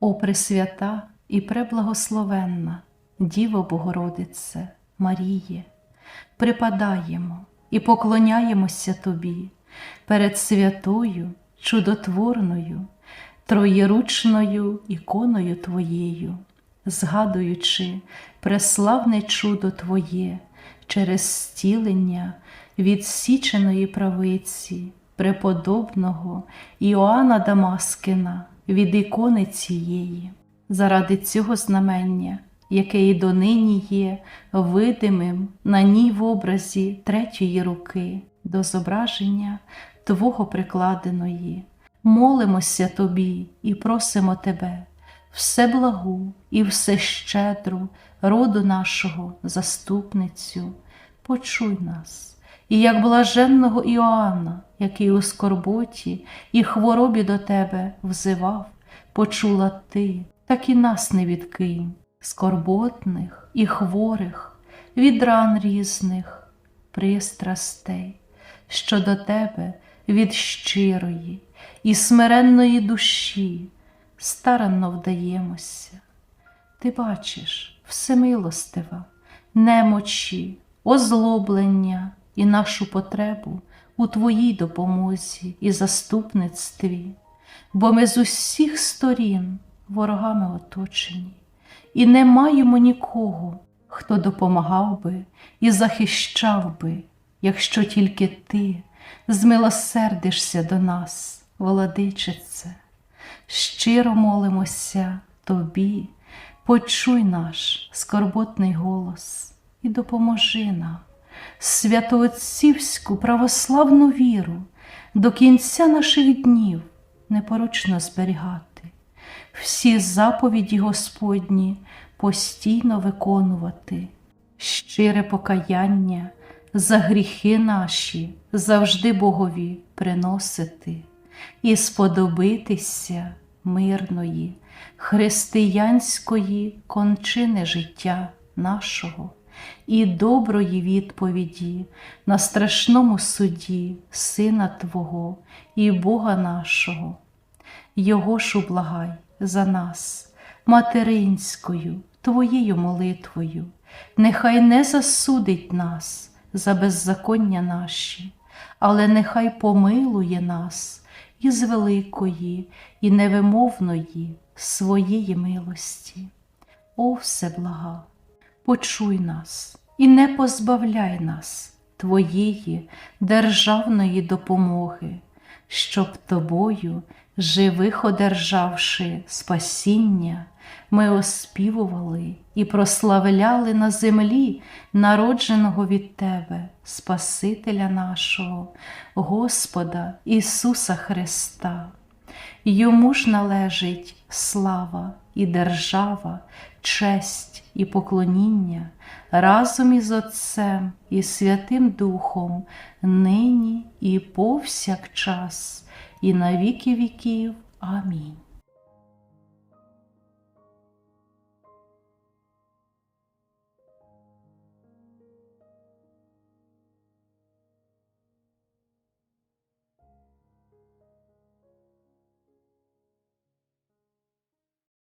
О Пресвята і преблагословенна Діво Богородице, Маріє, припадаємо і поклоняємося Тобі перед святою, чудотворною, троєручною іконою Твоєю, згадуючи преславне чудо Твоє через стілення відсіченої правиці, преподобного Іоанна Дамаскина від ікони цієї, заради цього знамення, яке і донині є видимим на ній в образі третьої руки до зображення Твого прикладеної. Молимося Тобі і просимо Тебе, все благу і все щедру роду нашого заступницю, почуй нас, і як блаженного Іоанна, який у скорботі і хворобі до Тебе взивав, почула Ти, так і нас не відкинь, скорботних і хворих, від ран різних, пристрастей, що до Тебе від щирої і смиренної душі старанно вдаємося. Ти бачиш, всемилостива, немочі, озлоблення і нашу потребу у Твоїй допомозі і заступництві, бо ми з усіх сторін ворогами оточені, і не маємо нікого, хто допомагав би і захищав би, якщо тільки Ти змилосердишся до нас, владичице. Щиро молимося Тобі, почуй наш скорботний голос і допоможи нам святоотцівську православну віру до кінця наших днів непорочно зберігати, всі заповіді Господні постійно виконувати, щире покаяння за гріхи наші завжди Богові приносити і сподобитися мирної, християнської кончини життя нашого і доброї відповіді на страшному суді Сина Твого і Бога нашого. Його ж ублагай за нас, материнською, Твоєю молитвою, нехай не засудить нас за беззаконня наші, але нехай помилує нас із великої і невимовної своєї милості. О Всеблага, почуй нас і не позбавляй нас Твоєї державної допомоги, щоб Тобою, живих одержавши спасіння, ми оспівували і прославляли на землі народженого від Тебе, Спасителя нашого, Господа Ісуса Христа. Йому ж належить слава і держава, честь і поклоніння разом із Отцем і Святим Духом, нині і повсякчас, і на віки віків. Амінь.